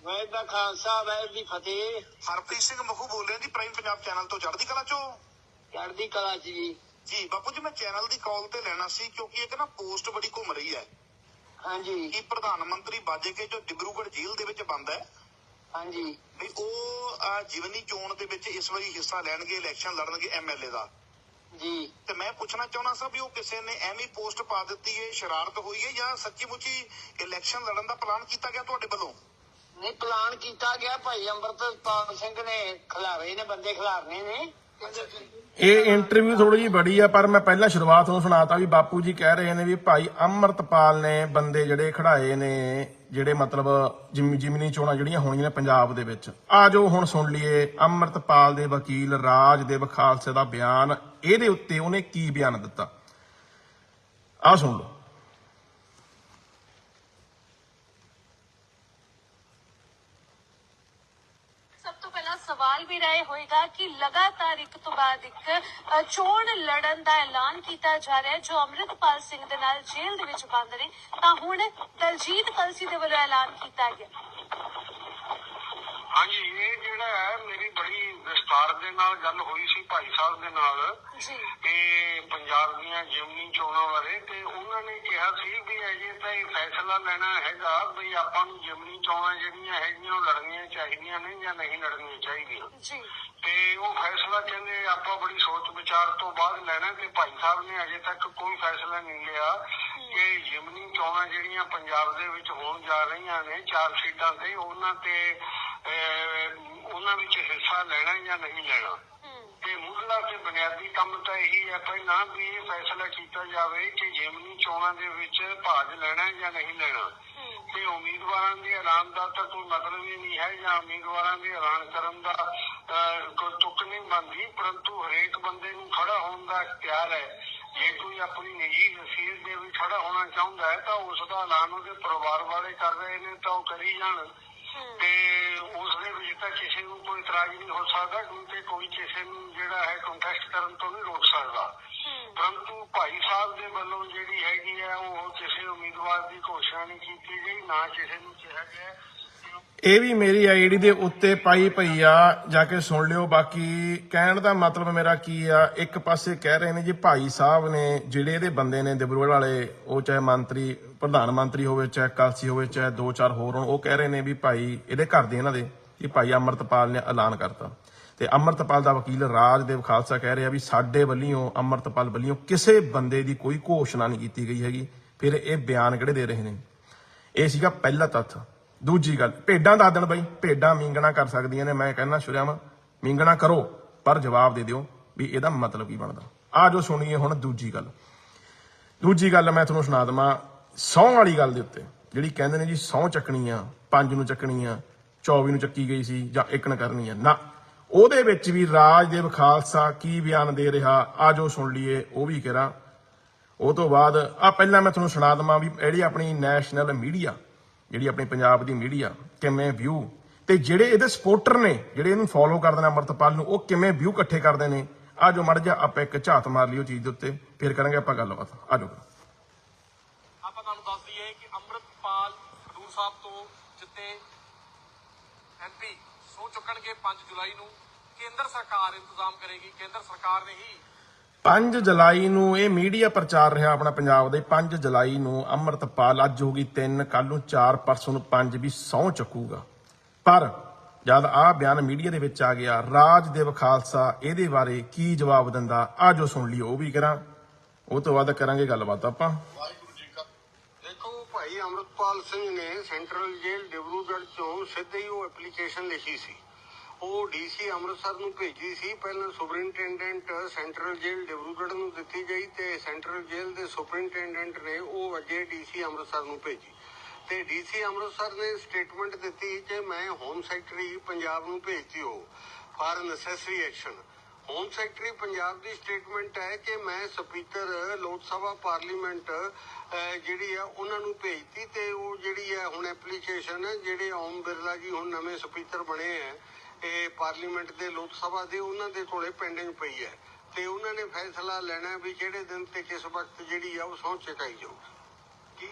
C: ਵਾਹਿਗੁਰੂ ਦਾ ਖਾਲਸਾ ਵਾਹਿਗੁਰੂ ਦੀ ਫਤਿਹ।
B: ਹਰਪ੍ਰੀਤ ਸਿੰਘ ਮਖੂ ਬੋਲ ਰਿਹਾ ਜੀ ਪ੍ਰਾਈਮ ਪੰਜਾਬ ਚੈਨਲ ਤੋਂ। ਚੜ੍ਹਦੀ ਕਲਾ ਚੋਂ?
C: ਚੜ੍ਹਦੀ ਕਲਾ ਜੀ।
B: ਜੀ ਬਾਪੂ ਜੀ ਮੈਂ ਚੈਨਲ ਦੀ ਕਾਲ ਤੇ ਲੈਣਾ ਸੀ ਕਿਉਂਕਿ ਇੱਕ ਨਾ ਪੋਸਟ ਬੜੀ ਘੁੰਮ ਰਹੀ ਹੈ।
C: ਹਾਂਜੀ।
B: ਕਿ ਪ੍ਰਧਾਨ ਮੰਤਰੀ ਬਾਜੇਗੇ ਜੋ ਡਿਬਰੂਗੜ੍ਹ ਜੇਲ੍ਹ ਦੇ ਵਿੱਚ ਬੰਦ ਹੈ।
C: ਹਾਂਜੀ।
B: ਵੀ ਉਹ ਜੀਵਨੀ ਚੋਣ ਦੇ ਵਿੱਚ ਇਸ ਵਾਰੀ ਹਿੱਸਾ ਲੈਣਗੇ ਇਲੈਕਸ਼ਨ ਲੜਨਗੇ ਐਮਐਲਏ ਦਾ।
C: ਜੀ।
B: ਤੇ ਮੈਂ ਪੁੱਛਣਾ ਚਾਹੁੰਦਾ ਸਾਂ ਵੀ ਉਹ ਕਿਸੇ ਨੇ ਐਵੇਂ ਪੋਸਟ ਪਾ ਦਿੱਤੀ ਹੈ ਸ਼ਰਾਰਤ ਹੋਈ ਹੈ ਜਾਂ ਸੱਚੀ ਮੁੱਚੀ ਇਲੈਕਸ਼ਨ ਲੜਨ ਦਾ ਪਲਾਨ ਕੀਤਾ ਗਿਆ ਤੁਹਾਡੇ ਵੱਲੋਂ?
C: ਨਹੀਂ ਪਲਾਨ ਕੀਤਾ ਗਿਆ ਭਾਈ ਅੰਮ੍ਰਿਤਪਾਲ ਸਿੰਘ ਨੇ ਖਿਲਾਰੇ ਨੇ ਬੰਦੇ ਖਿਲਾਰਨੇ ਨੇ।
A: ਇਹ ਇੰਟਰਵਿਊ ਥੋੜੀ ਜਿਹੀ ਬੜੀ ਆ ਪਰ ਮੈਂ ਪਹਿਲਾਂ ਸ਼ੁਰੂਆਤ ਨੂੰ ਸੁਣਾਤਾ ਵੀ ਬਾਪੂ ਜੀ ਕਹਿ ਰਹੇ ਨੇ ਵੀ ਭਾਈ ਅਮਰਤਪਾਲ ਨੇ ਬੰਦੇ ਜਿਹੜੇ ਖੜਾਏ ਨੇ ਜਿਹੜੇ ਮਤਲਬ ਜਿਮੀ ਜਿਮਨੀ ਚੋਣਾਂ ਜਿਹੜੀਆਂ ਹੋਣੀਆਂ ਨੇ ਪੰਜਾਬ ਦੇ ਵਿੱਚ। ਆ ਜੋ ਹੁਣ ਸੁਣ ਲਈਏ ਅਮਰਤਪਾਲ ਦੇ ਵਕੀਲ ਰਾਜਦੇਵ ਖਾਲਸੇ ਦਾ ਬਿਆਨ। ਇਹਦੇ ਉੱਤੇ ਉਹਨੇ ਕੀ ਬਿਆਨ ਦਿੱਤਾ? ਆ ਸੁਣ ਲਓ।
D: ਪਹਿਲਾਂ ਸਵਾਲ ਵੀ ਰਹੇ ਹੋਏਗਾ ਕਿ ਲਗਾਤਾਰ ਇੱਕ ਤੋਂ ਬਾਅਦ ਇੱਕ ਚੋਣ ਲੜਨ ਦਾ ਐਲਾਨ ਕੀਤਾ ਜਾ ਰਿਹਾ ਹੈ, ਜੋ ਅੰਮ੍ਰਿਤਪਾਲ ਸਿੰਘ ਦੇ ਨਾਲ ਜੇਲ੍ਹ ਦੇ ਵਿੱਚ ਬੰਦ ਨੇ, ਤਾਂ ਹੁਣ ਦਲਜੀਤ ਕਲਸੀ ਦੇ ਵੱਲੋਂ ਐਲਾਨ ਕੀਤਾ ਗਿਆ।
E: ਹਾਂਜੀ ਇਹ ਜਿਹੜਾ ਹੈ ਮੇਰੀ ਬੜੀ ਵਿਸਤਾਰ ਦੇ ਨਾਲ ਗੱਲ ਹੋਈ ਸੀ ਭਾਈ ਸਾਹਿਬ ਦੇ ਨਾਲ।
D: ਜੀ।
E: ਤੇ ਪੰਜਾਬ ਦੀਆਂ ਜਿਮਨੀ ਚੋਣਾਂ ਬਾਰੇ ਤੇ ਉਹਨਾਂ ਨੇ ਕਿਹਾ ਸੀ ਵੀ ਅਜੇ ਤਾਂ ਇਹ ਫੈਸਲਾ ਲੈਣਾ ਹੈਗਾ ਵੀ ਆਪਾਂ ਨੂੰ ਜਿਮਨੀ ਚੋਣਾਂ ਜਿਹੜੀਆਂ ਹੈਗੀਆਂ ਉਹ ਲੜਨੀਆਂ ਚਾਹੀਦੀਆਂ ਨੇ ਜਾਂ ਨਹੀਂ ਲੜਨੀਆਂ ਚਾਹੀਦੀਆਂ।
D: ਜੀ।
E: ਤੇ ਉਹ ਫੈਸਲਾ ਕਹਿੰਦੇ ਆਪਾਂ ਬੜੀ ਸੋਚ ਵਿਚਾਰ ਤੋਂ ਬਾਅਦ ਲੈਣਾ ਤੇ ਭਾਈ ਸਾਹਿਬ ਨੇ ਅਜੇ ਤੱਕ ਕੋਈ ਫੈਸਲਾ ਨਹੀਂ ਲਿਆ ਕਿ ਜਿਮਨੀ ਚੋਣਾਂ ਜਿਹੜੀਆਂ ਪੰਜਾਬ ਦੇ ਵਿੱਚ ਹੋਣ ਜਾ ਰਹੀਆਂ ਨੇ ਚਾਰ ਸੀਟਾਂ ਤੇ ਉਹਨਾਂ ਤੇ ਉਹਨਾਂ ਵਿੱਚ ਹਿੱਸਾ ਲੈਣਾ ਜਾਂ ਨਹੀਂ ਲੈਣਾ। ਤੇ ਮੁੱਢਲਾ ਤੇ ਬੁਨਿਆਦੀ ਕੰਮ ਤਾਂ ਇਹੀ ਹੈ ਪਹਿਲਾਂ ਵੀ ਇਹ ਫੈਸਲਾ ਕੀਤਾ ਜਾਵੇ ਕਿ ਜਿਮਨੀ ਚੋਣਾਂ ਦੇ ਵਿੱਚ ਭਾਗ ਲੈਣਾ ਜਾਂ ਨਹੀਂ ਲੈਣਾ। ਤੇ ਉਮੀਦਵਾਰਾਂ ਦੇ ਐਲਾਨ ਦਾ ਤਾਂ ਕੋਈ ਮਤਲਬ ਹੀ ਨਹੀਂ ਹੈ ਜਾਂ ਉਮੀਦਵਾਰਾਂ ਦੇ ਐਲਾਨ ਕਰਨ ਦਾ ਕੋਈ ਤੁਕ ਨਹੀਂ ਬਣਦੀ ਪਰੰਤੂ ਹਰੇਕ ਬੰਦੇ ਨੂੰ ਖੜਾ ਹੋਣ ਦਾ ਇਖਤਿਆਰ ਹੈ। ਜੇ ਕੋਈ ਆਪਣੀ ਨਿੱਜੀ ਨਸੀਹਤ ਦੇ ਵੀ ਖੜਾ ਹੋਣਾ ਚਾਹੁੰਦਾ ਹੈ ਤਾਂ ਉਸ ਦਾ ਐਲਾਨ ਉਹਦੇ ਪਰਿਵਾਰ ਵਾਲੇ ਕਰ ਰਹੇ ਨੇ ਤਾਂ ਉਹ ਕਰੀ ਜਾਣ। ਤੇ ਉਸ ਦੇ ਵਿੱਚ ਤਾਂ ਕਿਸੇ ਨੂੰ ਕੋਈ ਇਤਰਾਜ਼ ਨਹੀਂ ਹੋ ਸਕਦਾ ਕਿਉਂਕਿ ਕੋਈ ਕਿਸੇ ਨੂੰ ਜਿਹੜਾ ਹੈ ਕੰਟੈਸਟ ਕਰਨ ਤੋਂ ਨਹੀਂ ਰੋਕ ਸਕਦਾ। ਪਰੰਤੂ ਭਾਈ ਸਾਹਿਬ ਦੇ ਵੱਲੋਂ ਜਿਹੜੀ ਹੈਗੀ ਹੈ ਉਹ ਕਿਸੇ ਉਮੀਦਵਾਰ ਦੀ ਘੋਸ਼ਣਾ ਨਹੀਂ ਕੀਤੀ ਗਈ ਨਾ ਕਿਸੇ ਨੂੰ ਕਿਹਾ ਗਿਆ।
A: ਇਹ ਵੀ ਮੇਰੀ ਆਈਡੀ ਦੇ ਉੱਤੇ ਪਾਈ ਪਈ ਆ ਜਾ ਕੇ ਸੁਣ ਲਿਓ। ਬਾਕੀ ਕਹਿਣ ਦਾ ਮਤਲਬ ਮੇਰਾ ਕੀ ਆ ਇੱਕ ਪਾਸੇ ਕਹਿ ਰਹੇ ਨੇ ਜੀ ਭਾਈ ਸਾਹਿਬ ਨੇ ਜਿਹੜੇ ਇਹਦੇ ਬੰਦੇ ਨੇ ਦਿਬਰੂਗੜ੍ਹ ਵਾਲੇ ਉਹ ਚਾਹੇ ਮੰਤਰੀ ਪ੍ਰਧਾਨ ਮੰਤਰੀ ਹੋਵੇ, ਚਾਹੇ ਕਾਲਸੀ ਹੋਵੇ, ਚਾਹੇ ਦੋ ਚਾਰ ਹੋਰ ਹੋਣ, ਉਹ ਕਹਿ ਰਹੇ ਨੇ ਵੀ ਭਾਈ ਇਹਦੇ ਘਰ ਦੇ ਇਹਨਾਂ ਦੇ ਕਿ ਭਾਈ ਅਮਰਤਪਾਲ ਨੇ ਐਲਾਨ ਕਰਤਾ। ਤੇ ਅਮਰਤਪਾਲ ਦਾ ਵਕੀਲ ਰਾਜਦੇਵ ਖਾਲਸਾ ਕਹਿ ਰਿਹਾ ਵੀ ਸਾਡੇ ਵੱਲੋਂ ਅਮਰਤਪਾਲ ਵੱਲੋਂ ਕਿਸੇ ਬੰਦੇ ਦੀ ਕੋਈ ਘੋਸ਼ਣਾ ਨਹੀਂ ਕੀਤੀ ਗਈ ਹੈਗੀ। ਫਿਰ ਇਹ ਬਿਆਨ ਕਿਹੜੇ ਦੇ ਰਹੇ ਨੇ? ਇਹ ਸੀਗਾ ਪਹਿਲਾ ਤੱਥ। ਦੂਜੀ ਗੱਲ, ਭੇਡਾਂ ਦਾ ਦਿਨ ਬਈ, ਭੇਡਾਂ ਮੀਂਗਣਾ ਕਰ ਸਕਦੀਆਂ ਨੇ, ਮੈਂ ਕਹਿੰਦਾ ਸ਼ੁਰਿਆਮ, ਮੀਂਗਣਾ ਕਰੋ, ਪਰ ਜਵਾਬ ਦੇ ਦਿਓ ਵੀ ਇਹਦਾ ਮਤਲਬ ਕੀ ਬਣਦਾ। ਆ ਜੋ ਸੁਣੀਏ ਹੁਣ ਦੂਜੀ ਗੱਲ। ਦੂਜੀ ਗੱਲ ਮੈਂ ਤੁਹਾਨੂੰ ਸੁਣਾ ਦਵਾਂ ਸਹੁੰ ਵਾਲੀ ਗੱਲ ਦੇ ਉੱਤੇ, ਜਿਹੜੀ ਕਹਿੰਦੇ ਨੇ ਜੀ ਸਹੁੰ ਚੱਕਣੀ ਆ ਪੰਜ ਨੂੰ ਚੱਕਣੀ ਆ 24 ਨੂੰ ਚੱਕੀ ਗਈ ਸੀ ਜਾਂ ਇੱਕ ਨੂੰ ਕਰਨੀ ਆ। ਨਾ, ਉਹਦੇ ਵਿੱਚ ਵੀ ਰਾਜਦੇਵ ਖਾਲਸਾ ਕੀ ਬਿਆਨ ਦੇ ਰਿਹਾ, ਆ ਜੋ ਸੁਣ ਲਈਏ, ਉਹ ਵੀ ਕਿਹੜਾ। ਉਹ ਤੋਂ ਬਾਅਦ, ਆ ਪਹਿਲਾਂ ਮੈਂ ਤੁਹਾਨੂੰ ਸੁਣਾ ਦਵਾਂ ਵੀ ਜਿਹੜੀ ਆਪਣੀ ਨੈਸ਼ਨਲ ਮੀਡੀਆ ਜਿਹੜੀ ਆਪਣੀ ਪੰਜਾਬ ਦੀ ਮੀਡੀਆ ਕਿਵੇਂ ਵਿਊ ਤੇ ਜਿਹੜੇ ਇਹਦੇ ਸਪੋਰਟਰ ਨੇ, ਜਿਹੜੇ ਇਹਨੂੰ ਫੋਲੋ ਕਰਦੇ ਨੇ ਅਮਰਤਪਾਲ ਨੂੰ, ਉਹ ਕਿਵੇਂ ਵਿਊ ਇਕੱਠੇ ਕਰਦੇ ਨੇ, ਆ ਜੋ ਮੜ ਜਾ ਆਪਾਂ ਇੱਕ ਝਾਤ ਮਾਰ ਲਈ ਉਹ ਚੀਜ਼ ਦੇ ਉੱਤੇ, ਫਿਰ ਕਰਾਂਗੇ ਆਪਾਂ ਗੱਲਬਾਤ। ਆ ਜਾਓ
F: ਆਪਾਂ ਤੁਹਾਨੂੰ ਦੱਸ ਦਈਏ ਕਿ ਅੰਮ੍ਰਿਤਪਾਲ ਖਡੂਰ ਸਾਹਿਬ ਤੋਂ ਜਿੱਤੇ ਐਮਪੀ ਸੋ ਚੁੱਕਣਗੇ 5 ਜੁਲਾਈ ਨੂੰ। ਕੇਂਦਰ ਸਰਕਾਰ ਇੰਤਜ਼ਾਮ ਕਰੇਗੀ। ਕੇਂਦਰ ਸਰਕਾਰ ਨੇ ਹੀ
A: 5 ਜੁਲਾਈ ਨੂੰ ਇਹ ਮੀਡੀਆ ਪ੍ਰਚਾਰ ਰਿਹਾ ਆਪਣਾ ਪੰਜਾਬ ਦੇ। 5 ਜੁਲਾਈ ਨੂੰ ਅਮਰਤਪਾਲ ਅੱਜ ਹੋ ਗਈ 3 ਕੱਲ ਨੂੰ 4 ਪਰਸੋਂ ਨੂੰ 5 ਵੀ ਸਹੁੰ ਚੱਕੂਗਾ। ਪਰ ਜਦ ਆ ਬਿਆਨ ਮੀਡੀਆ ਦੇ ਵਿੱਚ ਆ ਗਿਆ ਰਾਜਦੇਵ ਖਾਲਸਾ ਇਹਦੇ ਬਾਰੇ ਕੀ ਜਵਾਬ ਦਿੰਦਾ ਆ ਜੋ ਸੁਣ ਲਿਓ ਉਹ ਵੀ ਕਰਾਂ। ਉਹ ਤੋਂ ਬਾਅਦ ਕਰਾਂਗੇ ਗੱਲਬਾਤ ਆਪਾਂ।
E: ਦੇਖੋ ਭਾਈ ਅਮਰਤਪਾਲ ਸਿੰਘ ਨੇ ਸੈਂਟਰਲ ਜੇਲ੍ਹ ਡਿਬਰੂਗੜ੍ਹ ਚੋਂ ਸਿੱਧੇ ਹੀ ਉਹ ਐਪਲੀਕੇਸ਼ਨ ਲਿਖੀ ਸੀ। ਉਹ ਡੀਸੀ ਅੰਮ੍ਰਿਤਸਰ ਨੂੰ ਭੇਜੀ ਸੀ। ਪਹਿਲਾਂ ਸੁਪਰਿੰਟੈਂਡੈਂਟ ਸੈਂਟਰਲ ਜੇਲ੍ਹ ਡਿਬਰੂਗੜ੍ਹ ਨੂੰ ਦਿੱਤੀ ਗਈ ਤੇ ਸੈਂਟਰਲ ਜੇਲ੍ਹ ਦੇ ਸੁਪਰਿੰਟੈਂਡੈਂਟ ਨੇ ਉਹ ਅੱਗੇ ਡੀਸੀ ਅੰਮ੍ਰਿਤਸਰ ਨੂੰ ਭੇਜੀ। ਤੇ ਡੀਸੀ ਅੰਮ੍ਰਿਤਸਰ ਨੇ ਸਟੇਟਮੈਂਟ ਦਿੱਤੀ ਕਿ ਮੈਂ ਹੋਮ ਸੈਕਟਰੀ ਪੰਜਾਬ ਨੂੰ ਭੇਜਤੀ ਹੋ। For necessary action home secretary Punjab the statement ਹੈ ਕਿ ਮੈਂ ਸਪੀਕਰ ਲੋਕ ਸਭਾ ਪਾਰਲੀਮੈਂਟ ਜਿਹੜੀ ਆ ਉਹਨਾਂ ਨੂੰ ਭੇਜਤੀ ਤੇ ਉਹ ਜਿਹੜੀ ਹੈ, ਹੁਣ ਐਪਲੀਕੇਸ਼ਨ ਜਿਹੜੇ ਓਮ ਬਿਰਲਾ ਜੀ ਹੁਣ ਨਵੇਂ ਸਪੀਕਰ ਬਣੇ ਹੈ ਇਹ ਪਾਰਲੀਮੈਂਟ ਦੇ ਲੋਕ ਸਭਾ ਦੇ ਉਹਨਾਂ ਦੇ ਕੋਲੇ ਪੈਂਡਿੰਗ ਪਈ ਹੈ। ਤੇ ਉਹਨਾਂ ਨੇ ਫੈਸਲਾ ਲੈਣਾ ਵੀ ਕਿਹੜੇ ਦਿਨ ਤੇ ਕਿਸ ਵਕਤ ਜਿਹੜੀ ਆ ਉਹ ਸਹੁੰ ਚੁਕਾਈ ਜਾਊਗੀ।
G: ਕੀ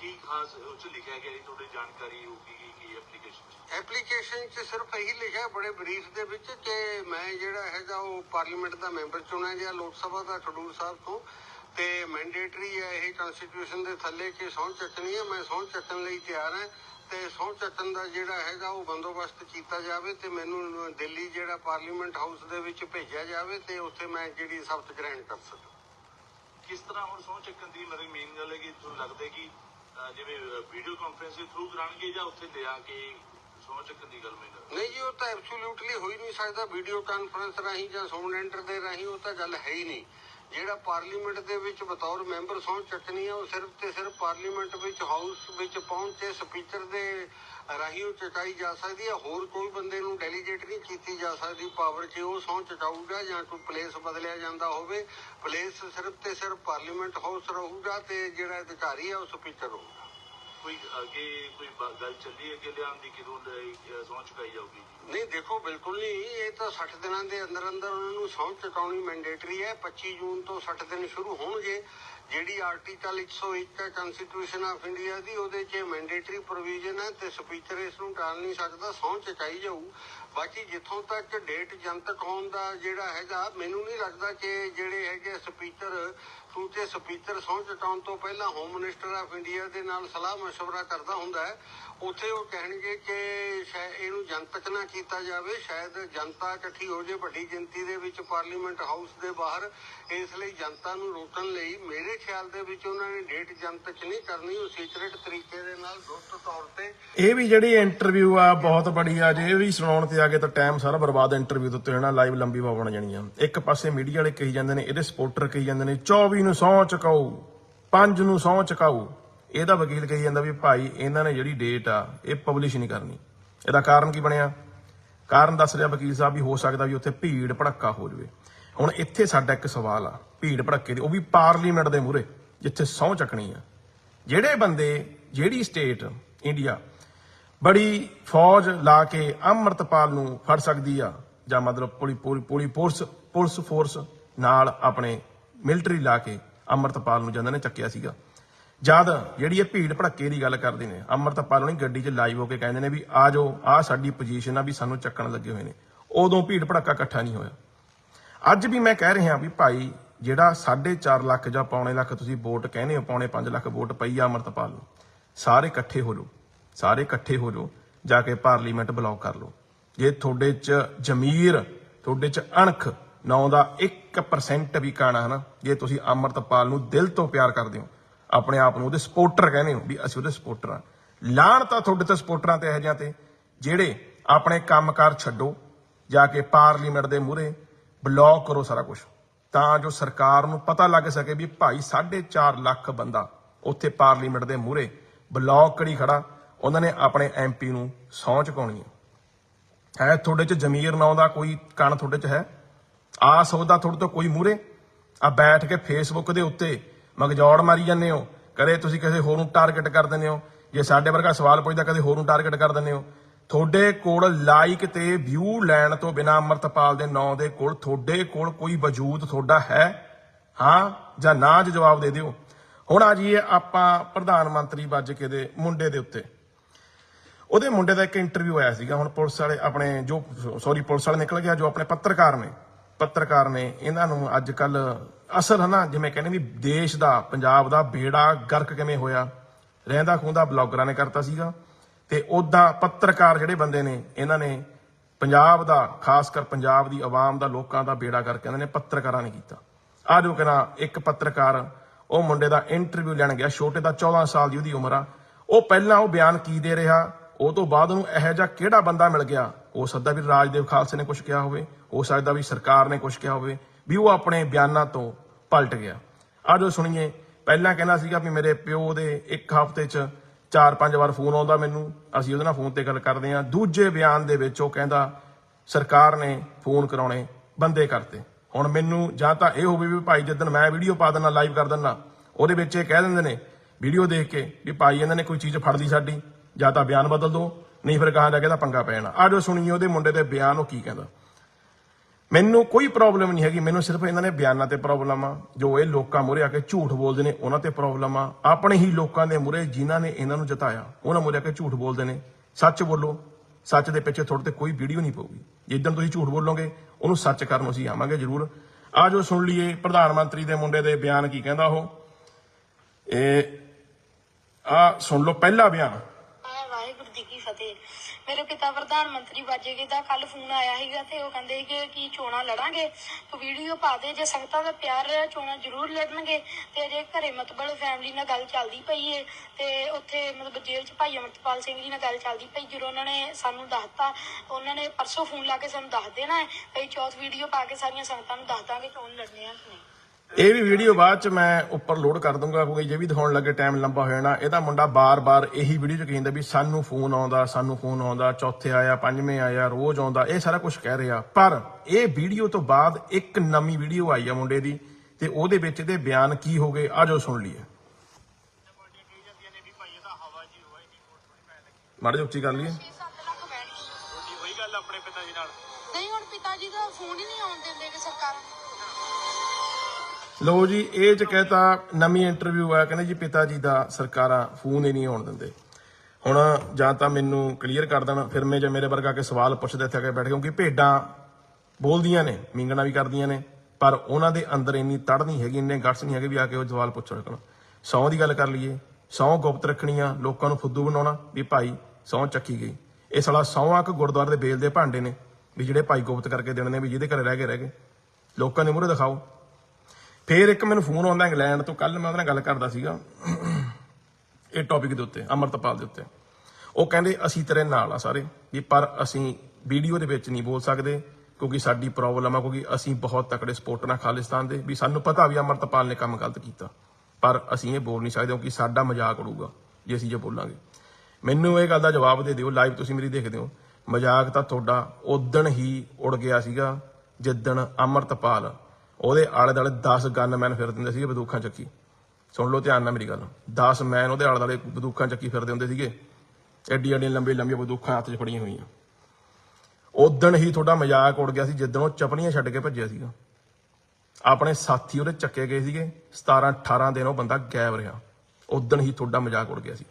G: ਕੀ ਖਾਸ ਉੱਚ ਲਿਖਿਆ ਗਿਆ ਜੀ? ਤੁਹਾਡੀ ਜਾਣਕਾਰੀ ਹੋਊਗੀ ਕੀ ਕੀ ਐਪਲੀਕੇਸ਼ਨ
E: ਐਪਲੀਕੇਸ਼ਨ 'ਚ ਸਿਰਫ ਇਹੀ ਲਿਖਿਆ ਬੜੇ ਬਰੀਫ ਦੇ ਵਿੱਚ ਕਿ ਮੈਂ ਜਿਹੜਾ ਹੈਗਾ ਉਹ ਪਾਰਲੀਮੈਂਟ ਦਾ ਮੈਂਬਰ ਚੁਣਿਆ ਗਿਆ ਲੋਕ ਸਭਾ ਦਾ ਖਡੂਰ ਸਾਹਿਬ ਤੋਂ। ਤੇ ਮੈਂਡੇਟਰੀ ਹੈ ਇਹ ਕਨਸਟੀਟਿਊਸ਼ਨ ਦੇ ਥੱਲੇ ਕਿ ਸਹੁੰ ਚੱਕਣੀ ਹੈ ਮੈਂ ਸਹੁੰ ਚੱਕਣ ਲਈ ਤਿਆਰ ਹਾਂ। ਤੇ ਸਹੁੰ ਚੱਕਣ ਦਾ ਜਿਹੜਾ ਹੈਗਾ ਉਹ ਬੰਦੋਬਸਤ ਕੀਤਾ ਜਾਵੇ ਤੇ ਮੈਨੂੰ ਦਿੱਲੀ ਜਿਹੜਾ ਪਾਰਲੀਮੈਂਟ ਹਾਊਸ ਦੇ ਵਿੱਚ ਭੇਜਿਆ ਜਾਵੇ ਤੇ ਉੱਥੇ ਮੈਂ ਜਿਹੜੀ ਸਬਤ ਗ੍ਰਹਿਣ ਕਰ ਸਕਾਂ
G: ਕਿਸ ਤਰ੍ਹਾਂ ਹੁਣ ਸਹੁੰ ਚੱਕਣ ਦੀ ਮੇਰੀ ਮੇਨ ਗੱਲ ਹੈ ਕਿ ਤੁਹਾਨੂੰ ਲੱਗਦਾ ਕਿ ਜਿਵੇਂ ਵੀਡੀਓ ਕਾਨਫਰੰਸ ਦੇ ਥਰੂ ਕਰਾਂਗੇ ਜਾਂ ਉੱਥੇ ਲਿਆ ਕੇ ਸਹੁੰ ਚੱਕਣ ਦੀ ਗੱਲ ਮੈਨੂੰ
E: ਨਹੀਂ ਜੀ ਉਹ ਤਾਂ ਐਬਸੋਲੂਟਲੀ ਹੋ ਹੀ ਨਹੀਂ ਸਕਦਾ ਵੀਡੀਓ ਕਾਨਫਰੰਸ ਰਾਹੀਂ ਜਾਂ ਸਾਊਂਡ ਐਂਟਰ ਦੇ ਰਾਹੀਂ ਉਹ ਤਾਂ ਗੱਲ ਹੈ ਹੀ ਨਹੀਂ। ਜਿਹੜਾ ਪਾਰਲੀਮੈਂਟ ਦੇ ਵਿੱਚ ਬਤੌਰ ਮੈਂਬਰ ਸਹੁੰ ਚੱਕਣੀ ਹੈ ਉਹ ਸਿਰਫ ਤੇ ਸਿਰਫ ਪਾਰਲੀਮੈਂਟ ਵਿੱਚ ਹਾਊਸ ਵਿੱਚ ਪਹੁੰਚ ਕੇ ਸਪੀਕਰ ਦੇ ਰਾਹੀਂ ਉਹ ਚਟਾਈ ਜਾ ਸਕਦੀ ਹੈ ਹੋਰ ਕੋਈ ਬੰਦੇ ਨੂੰ ਡੈਲੀਗੇਟ ਨਹੀਂ ਕੀਤੀ ਜਾ ਸਕਦੀ ਪਾਵਰ ਕਿ ਉਹ ਸਹੁੰ ਚਟਾਊਗਾ ਜਾਂ ਕੋਈ ਪਲੇਸ ਬਦਲਿਆ ਜਾਂਦਾ ਹੋਵੇ ਪਲੇਸ ਸਿਰਫ ਤੇ ਸਿਰਫ ਪਾਰਲੀਮੈਂਟ ਹਾਊਸ ਰਹੂਗਾ ਤੇ ਜਿਹੜਾ ਅਧਿਕਾਰੀ ਆ ਉਹ ਸਪੀਕਰ ਹੋਊਗਾ।
G: ਕੋਈ ਅੱਗੇ ਕੋਈ ਗੱਲ ਚੱਲੀ ਅੱਗੇ ਲਿਆਉਣ ਦੀ, ਕਿਦੋਂ ਲ- ਚੁਕਾਈ ਜਾਊਗੀ?
E: ਨਹੀਂ, ਦੇਖੋ, ਬਿਲਕੁਲ ਨਹੀਂ। ਇਹ ਤਾਂ 60 ਦਿਨਾਂ ਦੇ ਅੰਦਰ ਅੰਦਰ ਉਹਨਾਂ ਨੂੰ ਸਹੁੰ ਚੁਕਾਉਣੀ ਮੈਂਡੇਟਰੀ ਹੈ। 25 ਜੂਨ ਤੋਂ 60 ਦਿਨ ਸ਼ੁਰੂ ਹੋਣਗੇ। ਜਿਹੜੀ ਆਰਟੀਕਲ 101 ਹੈ ਕਨਸਟੀਟਿਊਸ਼ਨ ਆਫ ਇੰਡੀਆ ਦੀ, ਉਹਦੇ 'ਚ ਮੈਂਡੇਟਰੀ ਪ੍ਰੋਵੀਜ਼ਨ ਹੈ ਤੇ ਸਪੀਕਰ ਇਸ ਨੂੰ ਟਾਲ ਨਹੀਂ ਸਕਦਾ, ਸਹੁੰ ਚੁਕਾਈ ਜਾਊ। ਬਾਕੀ ਜਿੱਥੋਂ ਤੱਕ ਡੇਟ ਜਨਤਕ ਹੋਣ ਦਾ ਜਿਹੜਾ ਹੈਗਾ, ਮੈਨੂੰ ਨਹੀਂ ਲੱਗਦਾ ਕਿ ਜਿਹੜੇ ਹੈਗੇ ਸਪੀਕਰ ਕਿਉਂਕਿ ਸਪੀਕਰ ਸਹੁੰ ਚੁਕਾਉਣ ਤੋਂ ਪਹਿਲਾਂ ਹੋਮ ਮਿਨਿਸਟਰ ਆਫ ਇੰਡੀਆ ਦੇ ਨਾਲ ਸਲਾਹ مشورہ ਕਰਦਾ ਹੁੰਦਾ ਹੈ ਉੱਥੇ ਉਹ ਕਹਿਣਗੇ ਕਿ ਇਹਨੂੰ ਜਨਤਕ ਨਾ ਕੀਤਾ ਜਾਵੇ, ਸ਼ਾਇਦ ਜਨਤਾ ਇਕੱਠੀ ਹੋ ਜੇ ਵੱਡੀ ਗਿਣਤੀ ਦੇ ਵਿੱਚ ਪਾਰਲੀਮੈਂਟ ਹਾਊਸ ਦੇ ਬਾਹਰ। ਇਸ ਲਈ ਜਨਤਾ ਨੂੰ ਰੋਕਣ ਲਈ ਮੇਰੇ ਖਿਆਲ ਦੇ ਵਿੱਚ ਉਹਨਾਂ ਨੇ ਡੇਟ ਜਨਤਕ ਨਹੀਂ ਕਰਨੀ, ਉਹ ਸੀਕ੍ਰੀਟ ਤਰੀਕੇ ਦੇ ਨਾਲ ਗੁਪਤ ਤੌਰ ਤੇ
A: ਇਹ ਵੀ ਜਿਹੜੀ ਇੰਟਰਵਿਊ ਆ, ਬਹੁਤ ਬੜੀ ਆ ਜੇ, ਇਹ ਵੀ ਸੁਣਾਉਣ ਤੇ ਆ ਗਏ ਤਾਂ ਟਾਈਮ ਸਾਰਾ ਬਰਬਾਦ ਇੰਟਰਵਿਊ ਦੇ ਉੱਤੇ ਹੋਣਾ ਲਾਈਵ ਲੰਬੀ ਵਾ ਬਣ ਜਾਣੀ ਆ। ਇੱਕ ਪਾਸੇ ਮੀਡੀਆ ਵਾਲੇ ਕਹੀ ਜਾਂਦੇ ਨੇ, ਇਹਦੇ ਸਪੋਰਟਰ ਕਹੀ ਜਾਂਦੇ ਨੇ 24 ਨੂੰ ਸਹੁੰ ਚੁਕਾਓ 5 ਨੂੰ ਸਹੁੰ ਚੁਕਾਓ। ਇਹਦਾ ਵਕੀਲ ਕਹੀ ਜਾਂਦਾ ਵੀ ਭਾਈ ਇਹਨਾਂ ਨੇ ਜਿਹੜੀ ਡੇਟ ਆ, ਇਹ ਪਬਲਿਸ਼ ਨਹੀਂ ਕਰਨੀ। ਇਹਦਾ ਕਾਰਨ ਕੀ ਬਣਿਆ? ਕਾਰਨ ਦੱਸ ਰਿਹਾ ਵਕੀਲ ਸਾਹਿਬ ਵੀ ਹੋ ਸਕਦਾ ਵੀ ਉੱਥੇ ਭੀੜ ਭੜੱਕਾ ਹੋ ਜਾਵੇ। ਹੁਣ ਇੱਥੇ ਸਾਡਾ ਇੱਕ ਸਵਾਲ ਆ, ਭੀੜ ਭੜੱਕੇ ਦੀ, ਉਹ ਵੀ ਪਾਰਲੀਮੈਂਟ ਦੇ ਮੂਹਰੇ, ਜਿੱਥੇ ਸਹੁੰ ਚੱਕਣੀ ਆ। ਜਿਹੜੇ ਬੰਦੇ, ਜਿਹੜੀ ਸਟੇਟ ਇੰਡੀਆ ਬੜੀ ਫੌਜ ਲਾ ਕੇ ਅੰਮ੍ਰਿਤਪਾਲ ਨੂੰ ਫੜ ਸਕਦੀ ਆ, ਜਾਂ ਮਤਲਬ ਪੂਰੀ ਪੂਰੀ ਪੂਰੀ ਪੁਲਿਸ ਪੁਲਿਸ ਫੋਰਸ ਨਾਲ ਆਪਣੇ ਮਿਲਟਰੀ ਲਾ ਕੇ ਅੰਮ੍ਰਿਤਪਾਲ ਨੂੰ ਜਾਂਦੇ ਨੇ ਚੱਕਿਆ ਸੀਗਾ। ਜਦ ਜਿਹੜੀ ਇਹ ਭੀੜ ਭੜੱਕੇ ਦੀ ਗੱਲ ਕਰਦੇ ਨੇ, ਅੰਮ੍ਰਿਤਪਾਲ ਨੂੰ ਗੱਡੀ 'ਚ ਲਾਈਵ ਹੋ ਕੇ ਕਹਿੰਦੇ ਨੇ ਵੀ ਆ ਜਾਓ, ਆ ਸਾਡੀ ਪੋਜੀਸ਼ਨ ਆ ਵੀ ਸਾਨੂੰ ਚੱਕਣ ਲੱਗੇ ਹੋਏ ਨੇ। ਉਦੋਂ ਭੀੜ ਭੜੱਕਾ ਇਕੱਠਾ ਨਹੀਂ ਹੋਇਆ। ਅੱਜ ਵੀ ਮੈਂ ਕਹਿ ਰਿਹਾ ਵੀ ਭਾਈ, ਜਿਹੜਾ 4.5 ਲੱਖ ਜਾਂ ਪੌਣੇ ਲੱਖ ਤੁਸੀਂ ਵੋਟ ਕਹਿੰਦੇ ਹੋ, ਪੌਣੇ 5 ਲੱਖ ਵੋਟ ਪਈ ਆ ਅਮਰਤਪਾਲ ਨੂੰ, ਸਾਰੇ ਇਕੱਠੇ ਹੋ ਜਾਓ, ਸਾਰੇ ਇਕੱਠੇ ਹੋ ਜਾਓ, ਜਾ ਕੇ ਪਾਰਲੀਮੈਂਟ ਬਲੌਕ ਕਰ ਲਓ। ਜੇ ਤੁਹਾਡੇ 'ਚ ਜ਼ਮੀਰ, ਤੁਹਾਡੇ 'ਚ ਅਣਖ, ਨੌ ਦਾ 1% ਵੀ ਕਾਣਾ ਹੈ ਨਾ ਜੇ ਤੁਸੀਂ ਅਮਰਤਪਾਲ ਨੂੰ ਦਿਲ ਤੋਂ ਪਿਆਰ ਕਰਦੇ ਹੋ ਆਪਣੇ ਆਪ ਨੂੰ ਉਹਦੇ ਸਪੋਰਟਰ ਕਹਿੰਦੇ ਹੋ ਵੀ ਅਸੀਂ ਉਹਦੇ ਸਪੋਰਟਰ ਆ ਲਾਣ ਤਾਂ ਤੁਹਾਡੇ ਤੇ ਸਪੋਰਟਰਾਂ ਤੇ ਇਹ ਜਿਹਾਂ ਤੇ, ਜਿਹੜੇ ਆਪਣੇ ਕੰਮਕਾਰ ਛੱਡੋ, ਜਾ ਕੇ ਪਾਰਲੀਮੈਂਟ ਦੇ ਮੂਹਰੇ ਬਲੌਕ ਕਰੋ ਸਾਰਾ ਕੁਝ ਤਾਂ ਜੋ ਸਰਕਾਰ ਨੂੰ ਪਤਾ ਲੱਗ ਸਕੇ ਵੀ ਭਾਈ 4.5 ਲੱਖ ਬੰਦਾ ਉੱਥੇ ਪਾਰਲੀਮੈਂਟ ਦੇ ਮੂਹਰੇ ਬਲੌਕ ਕਰੀ ਖੜਾ, ਉਹਨਾਂ ਨੇ ਆਪਣੇ ਐਮਪੀ ਨੂੰ ਸਹੁੰ ਚੁਕਾਉਣੀ ਹੈ। ਹੈ ਤੁਹਾਡੇ ਚ ਜ਼ਮੀਰ ਨਾਂ ਦਾ ਕੋਈ ਕਣ ਤੁਹਾਡੇ ਚ ਹੈ? ਆ ਸੌਦਾ ਤੁਹਾਡੇ ਤੋਂ ਕੋਈ ਮੂਹਰੇ? ਆ ਬੈਠ ਕੇ ਫੇਸਬੁੱਕ ਦੇ ਉੱਤੇ ਮਗਜੌੜ ਮਾਰੀ ਜਾਂਦੇ ਹੋ। ਕਦੇ ਤੁਸੀਂ ਕਿਸੇ ਹੋਰ ਨੂੰ ਟਾਰਗੇਟ ਕਰ ਦਿੰਦੇ ਹੋ। ਜੇ ਸਾਡੇ ਵਰਗਾ ਸਵਾਲ ਪੁੱਛਦਾ, ਕਦੇ ਹੋਰ ਨੂੰ ਟਾਰਗੇਟ ਕਰ ਦਿੰਦੇ ਹੋ। ਤੁਹਾਡੇ ਕੋਲ ਲਾਈਕ ਤੇ ਵਿਊ ਲੈਣ ਤੋਂ ਬਿਨਾ ਅਮਰਤਪਾਲ ਦੇ ਨਾਂ ਦੇ ਕੋਲ, ਤੁਹਾਡੇ ਕੋਲ ਕੋਈ ਵਜੂਦ ਤੁਹਾਡਾ ਹੈ? ਹਾਂ ਜਾਂ ਨਾ ਜਵਾਬ ਦੇ ਦਿਓ। ਹੁਣ ਆ ਜੀਏ ਆਪਾਂ ਪ੍ਰਧਾਨ ਮੰਤਰੀ ਵੱਜ ਕੇ ਦੇ ਮੁੰਡੇ ਦੇ ਉੱਤੇ। ਉਹਦੇ ਮੁੰਡੇ ਦਾ ਇੱਕ ਇੰਟਰਵਿਊ ਆਇਆ ਸੀਗਾ। ਹੁਣ ਪੁਲਿਸ ਵਾਲੇ ਆਪਣੇ ਜੋ ਸੌਰੀ ਪੁਲਿਸ ਵਾਲੇ ਨਿਕਲ ਗਿਆ, ਜੋ ਆਪਣੇ ਪੱਤਰਕਾਰ ਨੇ। ਪੱਤਰਕਾਰ ਨੇ, ਇਹਨਾਂ ਨੂੰ ਅੱਜ ਕੱਲ ਅਸਰ ਹਨਾ, ਜਿਵੇਂ ਕਹਿੰਦੇ ਵੀ ਦੇਸ਼ ਦਾ, ਪੰਜਾਬ ਦਾ ਬੇੜਾ ਗਰਕ ਕਿਵੇਂ ਹੋਇਆ? ਰਹਿੰਦਾ ਖੂੰਦਾ ਬਲੌਗਰਾਂ ਨੇ ਕਰਤਾ ਸੀਗਾ। ਤੇ ਉਦਾਂ ਪੱਤਰਕਾਰ ਜਿਹੜੇ ਬੰਦੇ ਨੇ, ਇਹਨਾਂ ਨੇ ਪੰਜਾਬ ਦਾ, ਖਾਸ ਕਰ ਪੰਜਾਬ ਦੀ ਆਵਾਮ ਦਾ, ਲੋਕਾਂ ਦਾ ਬੇੜਾ ਕਰਕੇ ਇਹਨਾਂ ਨੇ ਪੱਤਰਕਾਰਾਂ ਨੇ ਕੀਤਾ। ਆ ਜੋ ਕਰਾਂ ਇੱਕ ਪੱਤਰਕਾਰ, ਉਹ ਮੁੰਡੇ ਦਾ ਇੰਟਰਵਿਊ ਲੈਣ ਗਿਆ, ਛੋਟੇ ਦਾ 14 ਸਾਲ ਦੀ ਉਹਦੀ ਉਮਰ ਆ। ਉਹ ਪਹਿਲਾਂ ਉਹ ਬਿਆਨ ਕੀ ਦੇ ਰਿਹਾ? ਉਹ ਤੋਂ ਬਾਅਦ ਉਹਨੂੰ ਇਹੋ ਜਿਹਾ ਕਿਹੜਾ ਬੰਦਾ ਮਿਲ ਗਿਆ? ਹੋ ਸਕਦਾ ਵੀ ਰਾਜਦੇਵ ਖਾਲਸੇ ਨੇ ਕੁਝ ਕਿਹਾ ਹੋਵੇ, ਹੋ ਸਕਦਾ ਵੀ ਸਰਕਾਰ ਨੇ ਕੁਝ ਕਿਹਾ ਹੋਵੇ। ਵੀ ਉਹ ਆਪਣੇ ਬਿਆਨਾਂ ਤੋਂ ਪਲਟ ਗਿਆ। ਆ ਜੋ ਸੁਣੀਏ। ਪਹਿਲਾਂ ਕਹਿੰਦਾ ਸੀਗਾ ਵੀ ਮੇਰੇ ਪਿਓ ਦੇ ਇੱਕ ਹਫ਼ਤੇ 'ਚ ਚਾਰ ਪੰਜ ਵਾਰ ਫੋਨ ਆਉਂਦਾ ਮੈਨੂੰ। ਅਸੀਂ ਉਹਦੇ ਨਾਲ ਫੋਨ ਤੇ ਗੱਲ ਕਰਦੇ ਹਾਂ। ਦੂਜੇ ਬਿਆਨ ਦੇ ਵਿੱਚ ਉਹ ਕਹਿੰਦਾ, ਸਰਕਾਰ ਨੇ ਫੋਨ ਕਰਾਉਣੇ ਬੰਦੇ ਕਰਤੇ। ਹੁਣ ਮੈਨੂੰ ਜਾਂ ਤਾਂ ਇਹ ਹੋਵੇ ਵੀ ਭਾਈ ਜਿੱਦਣ ਮੈਂ ਵੀਡੀਓ ਪਾ ਦਿੰਦਾ ਲਾਈਵ ਕਰ ਦਿੰਦਾ, ਉਹਦੇ ਵਿੱਚ ਇਹ ਕਹਿ ਦਿੰਦੇ ਨੇ, ਵੀਡੀਓ ਦੇਖ ਕੇ ਵੀ ਭਾਈ ਇਹਨਾਂ ਨੇ ਕੋਈ ਚੀਜ਼ ਫੜ ਲਈ ਸਾਡੀ, ਜਾਂ ਤਾਂ ਬਿਆਨ ਬਦਲ ਦਿਓ ਨਹੀਂ ਫਿਰ ਕਹਾਂ ਜਾ ਕੇ ਤਾਂ ਪੰਗਾ ਪੈ ਜਾਣਾ। ਆ ਜੋ ਸੁਣੀਏ ਉਹਦੇ ਮੁੰਡੇ ਦੇ ਬਿਆਨ ਉਹ ਕੀ ਕਹਿੰਦਾ। ਮੈਨੂੰ ਕੋਈ ਪ੍ਰੋਬਲਮ ਨਹੀਂ ਹੈਗੀ, ਮੈਨੂੰ ਸਿਰਫ ਇਹਨਾਂ ਦੇ ਬਿਆਨਾਂ ਤੇ ਪ੍ਰੋਬਲਮ ਆ, ਜੋ ਇਹ ਲੋਕਾਂ ਮੂਹਰੇ ਆ ਕੇ ਝੂਠ ਬੋਲਦੇ ਨੇ, ਉਹਨਾਂ ਤੇ ਪ੍ਰੋਬਲਮ ਆ। ਆਪਣੇ ਹੀ ਲੋਕਾਂ ਦੇ ਮੂਹਰੇ ਜਿਨ੍ਹਾਂ ਨੇ ਇਹਨਾਂ ਨੂੰ ਜਤਾਇਆ, ਉਹਨਾਂ ਮੂਹਰੇ ਆ ਕੇ ਝੂਠ ਬੋਲਦੇ ਨੇ। ਸੱਚ ਬੋਲੋ, ਸੱਚ ਦੇ ਪਿੱਛੇ ਤੁਹਾਡੇ ਤੇ ਕੋਈ ਵੀਡੀਓ ਨਹੀਂ ਪਊਗੀ। ਜਿੱਦਣ ਤੁਸੀਂ ਝੂਠ ਬੋਲੋਗੇ, ਉਹਨੂੰ ਸੱਚ ਕਰਨ ਅਸੀਂ ਆਵਾਂਗੇ ਜ਼ਰੂਰ। ਆ ਜੋ ਸੁਣ ਲਈਏ, ਪ੍ਰਧਾਨ ਮੰਤਰੀ ਦੇ ਮੁੰਡੇ ਦੇ ਬਿਆਨ ਕੀ ਕਹਿੰਦਾ ਉਹ। ਇਹ, ਆ ਸੁਣ ਲਓ, ਪਹਿਲਾ ਬਿਆਨ
H: ਹਾਂ, ਵਾਹਿਗੁਰੂ ਜੀ ਕੀ ਫਤਿਹ ਮੇਰੇ ਪਿਤਾ ਪ੍ਰਧਾਨ ਮੰਤਰੀ ਬਾਜੇਗੇ ਦਾ ਕੱਲ ਫੋਨ ਆਇਆ ਸੀਗਾ ਤੇ ਉਹ ਕਹਿੰਦੇ ਸੀਗੇ ਕਿ ਚੋਣਾਂ ਲੜਾਂਗੇ, ਤੂੰ ਵੀਡੀਓ ਪਾ ਦੇ, ਜੇ ਸੰਗਤਾਂ ਦਾ ਪਿਆਰ ਰਿਹਾ, ਚੋਣਾਂ ਜ਼ਰੂਰ ਲੜਨਗੇ। ਤੇ ਜੇ ਘਰੇ ਮਤਬਲ ਫੈਮਿਲੀ ਨਾਲ ਗੱਲ ਚੱਲਦੀ ਪਈ ਏ ਤੇ ਉੱਥੇ ਮਤਲਬ ਜੇਲ੍ਹ 'ਚ ਭਾਈ ਅਮਰਤਪਾਲ ਸਿੰਘ ਜੀ ਨਾਲ ਗੱਲ ਚੱਲਦੀ ਪਈ, ਜਦੋਂ ਉਹਨਾਂ ਨੇ ਸਾਨੂੰ ਦੱਸਤਾ, ਉਹਨਾਂ ਨੇ ਪਰਸੋਂ ਫੋਨ ਲਾ ਕੇ ਸਾਨੂੰ ਦੱਸ ਦੇਣਾ ਹੈ ਅਸੀਂ ਚੌਥ ਵੀਡੀਓ ਪਾ ਕੇ ਸਾਰੀਆਂ ਸੰਗਤਾਂ ਨੂੰ ਦੱਸ ਦਾਂਗੇ ਚੋਣ ਲੜਨੇ ਆ ਕਿ ਨਹੀਂ।
A: ਇਹ ਵੀ ਵੀਡੀਓ ਬਾਅਦ ਚ ਮੈਂ ਉੱਪਰ ਲੋਡ ਕਰ ਦੂੰਗਾ ਕਿਉਂਕਿ ਜੇ ਵੀ ਦਿਖਾਉਣ ਲੱਗੇ ਟਾਈਮ ਲੰਬਾ ਹੋ ਜਾਣਾ ਇਹਦਾ ਮੁੰਡਾ ਬਾਰ-ਬਾਰ ਇਹੀ ਵੀਡੀਓ ਚ ਕਹਿੰਦਾ ਵੀ ਸਾਨੂੰ ਫੋਨ ਆਉਂਦਾ ਸਾਨੂੰ ਫੋਨ ਆਉਂਦਾ ਚੌਥੇ ਆਇਆ ਪੰਜਵੇਂ ਆਇਆ ਰੋਜ਼ ਆਉਂਦਾ ਇਹ ਸਾਰਾ ਕੁਝ ਕਹਿ ਰਿਹਾ। ਪਰ ਇਹ ਵੀਡੀਓ ਤੋਂ ਬਾਅਦ ਇੱਕ ਨਵੀਂ ਵੀਡੀਓ ਆਈ ਆ ਮੁੰਡੇ ਦੀ ਤੇ ਉਹਦੇ ਵਿੱਚ ਇਹਦੇ ਬਿਆਨ ਕੀ ਹੋ ਗਏ ਆ ਜੋ ਸੁਣ ਲਈਏ। ਮਾੜੇ ਜਿਹੀ ਉੱਚੀ ਕਰ ਲਈਏ।
F: ਹੋਈ ਗੱਲ ਆਪਣੇ ਪਿਤਾ ਜੀ ਨਾਲ।
H: ਨਹੀਂ ਹੁਣ ਪਿਤਾ ਜੀ ਦਾ ਫੋਨ ਹੀ ਨਹੀਂ ਆਉਣ ਦਿੰਦੇ ਕਿ ਸਰਕਾਰ
A: ਲੋ ਜੀ, ਇਹ ਚ ਕਹਤਾ ਨਵੀਂ ਇੰਟਰਵਿਊ ਆ, ਕਹਿੰਦੇ ਜੀ ਪਿਤਾ ਜੀ ਦਾ ਸਰਕਾਰਾਂ ਫੋਨ ਹੀ ਨਹੀਂ ਆਉਣ ਦਿੰਦੇ। ਹੁਣ ਜਾਂ ਤਾਂ ਮੈਨੂੰ ਕਲੀਅਰ ਕਰ ਦੇਣ, ਫਿਰ ਮੈਂ ਜੇ ਮੇਰੇ ਵਰਗਾ ਕੇ ਸਵਾਲ ਪੁੱਛਦੇ ਇੱਥੇ ਆ ਕੇ ਬੈਠ ਕੇ ਕਿਉਂਕਿ ਭੇਡਾਂ ਬੋਲਦੀਆਂ ਨੇ, ਮਿੰਗਣਾ ਵੀ ਕਰਦੀਆਂ ਨੇ, ਪਰ ਉਹਨਾਂ ਦੇ ਅੰਦਰ ਇੰਨੀ ਤੜ ਨਹੀਂ ਹੈਗੀ, ਇੰਨੇ ਗਟਸ ਨਹੀਂ ਹੈਗੇ ਵੀ ਆ ਕੇ ਉਹ ਸਵਾਲ ਪੁੱਛ ਸਕਣ ਸੌ ਦੀ ਗੱਲ ਕਰ ਲਈਏ ਸੌ ਗੁਪਤ ਰੱਖਣੀ ਆ ਲੋਕਾਂ ਨੂੰ ਫੁੱਦੂ ਬਣਾਉਣਾ, ਵੀ ਭਾਈ ਸੌ ਚੱਕੀ ਗਈ। ਇਹ ਸਾਲਾ ਸੌਆਂ ਕ ਗੁਰਦੁਆਰੇ ਦੇ ਬੇਲ ਦੇ ਭਾਂਡੇ ਨੇ, ਵੀ ਜਿਹੜੇ ਭਾਈ ਗੁਪਤ ਕਰਕੇ ਦੇਣੇ ਨੇ, ਵੀ ਜਿਹਦੇ ਘਰੇ ਰਹਿ ਗਏ ਰਹਿ ਗਏ। ਲੋਕਾਂ ਦੇ ਮੂਹਰੇ ਦਿਖਾਓ। ਫੇਰ ਇੱਕ ਮੈਨੂੰ ਫੋਨ ਆਉਂਦਾ ਇੰਗਲੈਂਡ ਤੋਂ ਕੱਲ ਮੈਂ ਉਹਦੇ ਨਾਲ ਗੱਲ ਕਰਦਾ ਸੀਗਾ, ਇਹ ਟੌਪਿਕ ਦੇ ਉੱਤੇ, ਅਮਰਤਪਾਲ ਦੇ ਉੱਤੇ। ਉਹ ਕਹਿੰਦੇ, ਅਸੀਂ ਤੇਰੇ ਨਾਲ ਆ ਸਾਰੇ, ਵੀ ਪਰ ਅਸੀਂ ਵੀਡੀਓ ਦੇ ਵਿੱਚ ਨਹੀਂ ਬੋਲ ਸਕਦੇ, ਕਿਉਂਕਿ ਸਾਡੀ ਪ੍ਰੋਬਲਮ ਆ, ਕਿਉਂਕਿ ਅਸੀਂ ਬਹੁਤ ਤਕੜੇ ਸਪੋਰਟਰ ਆ ਖਾਲਿਸਤਾਨ ਦੇ, ਵੀ ਸਾਨੂੰ ਪਤਾ ਵੀ ਅਮਰਤਪਾਲ ਨੇ ਕੰਮ ਗਲਤ ਕੀਤਾ। ਪਰ ਅਸੀਂ ਇਹ ਬੋਲ ਨਹੀਂ ਸਕਦੇ, ਕਿਉਂਕਿ ਸਾਡਾ ਮਜ਼ਾਕ ਉਡੂਗਾ, ਜੇ ਅਸੀਂ ਜੇ ਬੋਲਾਂਗੇ। ਮੈਨੂੰ ਇਹ ਗੱਲ ਦਾ ਜਵਾਬ ਦੇ ਦਿਓ ਲਾਈਵ ਤੁਸੀਂ ਮੇਰੀ ਦੇਖਦੇ ਹੋ। ਮਜ਼ਾਕ ਤਾਂ ਤੁਹਾਡਾ ਉਦਣ ਹੀ ਉੜ ਗਿਆ ਸੀਗਾ, ਜਿੱਦਣ ਅਮਰਤਪਾਲ ਉਹਦੇ ਆਲੇ ਦੁਆਲੇ 10 ਗਨਮੈਨ ਫਿਰ ਦਿੰਦੇ ਸੀਗੇ ਬੰਦੂਕਾਂ ਚੱਕੀ। ਸੁਣ ਲਓ ਧਿਆਨ ਨਾਲ ਮੇਰੀ ਗੱਲ। 10 ਮੈਨ ਉਹਦੇ ਆਲੇ ਦੁਆਲੇ ਬੰਦੂਕਾਂ ਚੱਕੀ ਫਿਰਦੇ ਹੁੰਦੇ ਸੀਗੇ। ਐਡੀ ਐਡੀਆਂ ਲੰਬੀ ਲੰਬੀਆਂ ਬੰਦੂਕਾਂ ਹੱਥ 'ਚ ਫੜੀਆਂ ਹੋਈਆਂ। ਉਦਣ ਹੀ ਤੁਹਾਡਾ ਮਜ਼ਾਕ ਉੜ ਗਿਆ ਸੀ ਜਿੱਦਣ ਉਹ ਚਪਲੀਆਂ ਛੱਡ ਕੇ ਭੱਜਿਆ ਸੀਗਾ। ਆਪਣੇ ਸਾਥੀ ਉਹਦੇ ਚੱਕੇ ਗਏ ਸੀਗੇ। 17 18 ਦਿਨ ਉਹ ਬੰਦਾ ਗਾਇਬ ਰਿਹਾ। ਉਦਣ ਹੀ ਤੁਹਾਡਾ ਮਜ਼ਾਕ ਉੜ ਗਿਆ ਸੀ।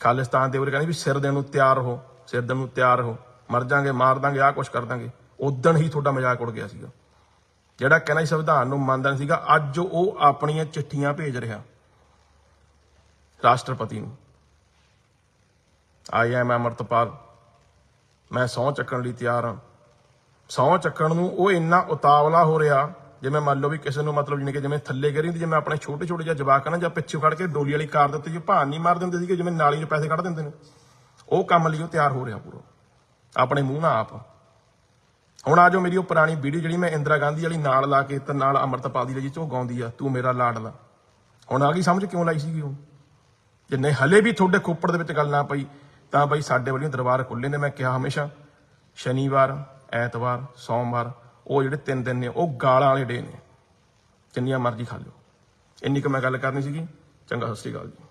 A: ਖਾਲਿਸਤਾਨ ਦੇ ਉਰੇ ਕਹਿੰਦੇ ਵੀ ਸਿਰ ਦੇਣ ਨੂੰ ਤਿਆਰ ਹੋ ਸਿਰ ਦੇਣ ਨੂੰ ਤਿਆਰ ਰਹੋ। ਮਰ ਜਾਾਂਗੇ, ਮਾਰ ਦਾਂਗੇ, ਆਹ ਕੁਛ ਕਰ ਦਾਂਗੇ। ਉਦਣ ਹੀ ਤੁਹਾਡਾ ਮਜ਼ਾਕ ਉੜ ਗਿਆ ਸੀਗਾ। ਜਿਹੜਾ ਕਹਿੰਦਾ ਸੀ ਸੰਵਿਧਾਨ ਨੂੰ ਮੰਨਦਾ ਨਹੀਂ ਸੀਗਾ, ਅੱਜ ਉਹ ਆਪਣੀਆਂ ਚਿੱਠੀਆਂ ਭੇਜ ਰਿਹਾ। ਰਾਸ਼ਟਰਪਤੀ ਨੂੰ। I am Amritpal. ਮੈਂ ਸਹੁੰ ਚੱਕਣ ਲਈ ਤਿਆਰ ਹਾਂ। ਸਹੁੰ ਚੱਕਣ ਨੂੰ ਉਹ ਇੰਨਾ ਉਤਾਵਲਾ ਹੋ ਰਿਹਾ, ਜਿਵੇਂ ਮੰਨ ਲਓ ਵੀ ਕਿਸੇ ਨੂੰ ਮਤਲਬ ਜਿਹਨੇ ਕਿ ਜਿਵੇਂ ਥੱਲੇ ਗਿਰੀ ਹੁੰਦੀ, ਜਿਵੇਂ ਆਪਣੇ ਛੋਟੇ ਛੋਟੇ ਜਿਹਾ ਜਵਾਕ ਨਾ, ਜਾਂ ਪਿੱਛੇ ਖੜ ਕੇ ਡੋਲੀ ਵਾਲੀ ਕਾਰ ਦੇ ਉੱਤੇ ਜੇ ਭਾਨ ਨਹੀਂ ਮਾਰ ਦਿੰਦੇ ਸੀਗੇ, ਜਿਵੇਂ ਨਾਲੀ 'ਚ ਪੈਸੇ ਕੱਢ ਦਿੰਦੇ ਨੇ। ਉਹ ਕੰਮ ਲਈ ਉਹ ਤਿਆਰ ਹੋ ਰਿਹਾ ਪੂਰਾ। ਆਪਣੇ ਮੂੰਹ ਨਾਲ ਆਪ। ਹੁਣ ਆ ਜੋ ਮੇਰੀ ਉਹ ਪੁਰਾਣੀ ਵੀਡੀਓ ਜਿਹੜੀ ਮੈਂ ਇੰਦਰਾ ਗਾਂਧੀ ਵਾਲੀ ਨਾਲ ਲਾ ਕੇ ਤੇ ਨਾਲ ਅਮਰਤਪਾਲ ਦੀ ਲਈ ਚ ਉਹ ਗਾਉਂਦੀ ਆ, ਤੂੰ ਮੇਰਾ ਲਾਡਲਾ। ਹੁਣ ਆ ਗਈ ਸਮਝ ਕਿਉਂ ਲਾਈ ਸੀਗੀ ਉਹ? ਜੇ ਨਹੀਂ ਹਲੇ ਵੀ ਤੁਹਾਡੇ ਖੋਪੜ ਦੇ ਵਿੱਚ ਗੱਲ ਨਾ ਪਈ, ਤਾਂ ਬਈ ਸਾਡੇ ਵੱਲੋਂ ਦਰਬਾਰ ਖੁੱਲੇ ਨੇ, ਮੈਂ ਕਿਹਾ ਹਮੇਸ਼ਾ, ਸ਼ਨੀਵਾਰ, ਐਤਵਾਰ, ਸੋਮਵਾਰ, ਉਹ ਜਿਹੜੇ ਤਿੰਨ ਦਿਨ ਨੇ, ਉਹ ਗਾਲਾਂ ਵਾਲੇ ਡੇ ਨੇ। ਜਿੰਨੀਆਂ ਮਰਜ਼ੀ ਖਾ ਲਓ। ਇੰਨੀ ਕੁ ਮੈਂ ਗੱਲ ਕਰਨੀ ਸੀਗੀ। ਚੰਗਾ, ਸਤਿ ਸ਼੍ਰੀ ਅਕਾਲ ਜੀ।